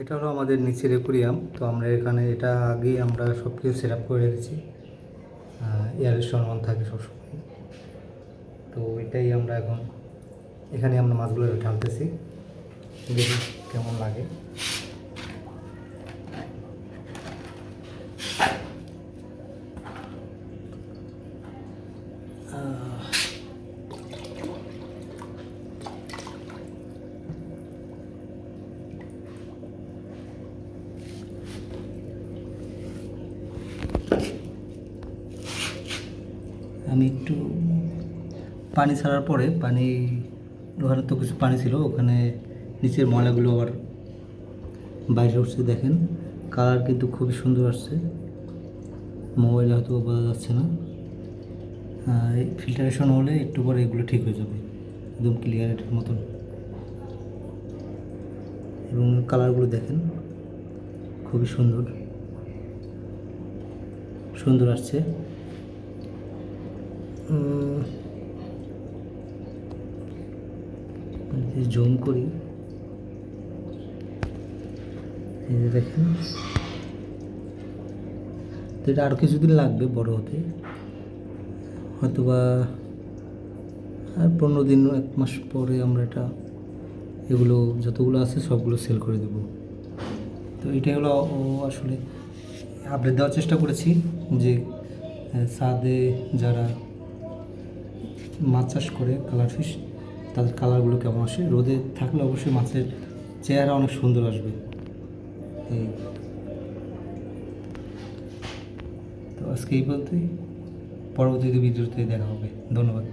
এটা হলো আমাদের নিচের একুরিয়াম তো আমরা এখানে এটা আগেই আমরা সব কিছু সেট আপ করে রেখেছি। এয়ারের সমান থাকে সবসময়। তো এটাই আমরা এখন এখানে আমরা মাছগুলো ঢালতেছি। দেখি কেমন লাগে। আহ, আমি একটু পানি ছাড়ার পরে, পানি ওখানে তো কিছু পানি ছিল, ওখানে নিচের ময়লাগুলো আবার বাইরে উঠছে, দেখেন। কালার কিন্তু খুবই সুন্দর আসছে। মোবাইলে হয়তো বোঝা যাচ্ছে না। ফিল্টারেশন হলে একটু পরে এগুলো ঠিক হয়ে যাবে, একদম ক্লিয়ারের মতন। এবং কালারগুলো দেখেন, খুবই সুন্দর। সুন্দর আসছে। জুম করি। এই যে দেখেন। তো এটা আরও কিছুদিন লাগবে বড় হতে। হয়তোবা আর পনেরো দিন, এক মাস পরে আমরা এটা, এগুলো যতগুলো আছে সবগুলো সেল করে দেব। তো এটাই হলো ও আসলে আপডেট দেওয়ার চেষ্টা করেছি যে ছাদে যারা মাছ চাষ করে, কালার ফিশ, তাদের কালারগুলো কেমন আসে? রোদে থাকলে অবশ্যই মাছের চেহারা অনেক সুন্দর আসবে। এই। তো আজকে এই বলতেই পরবর্তীতে ভিডিওতে দেখা হবে। ধন্যবাদ।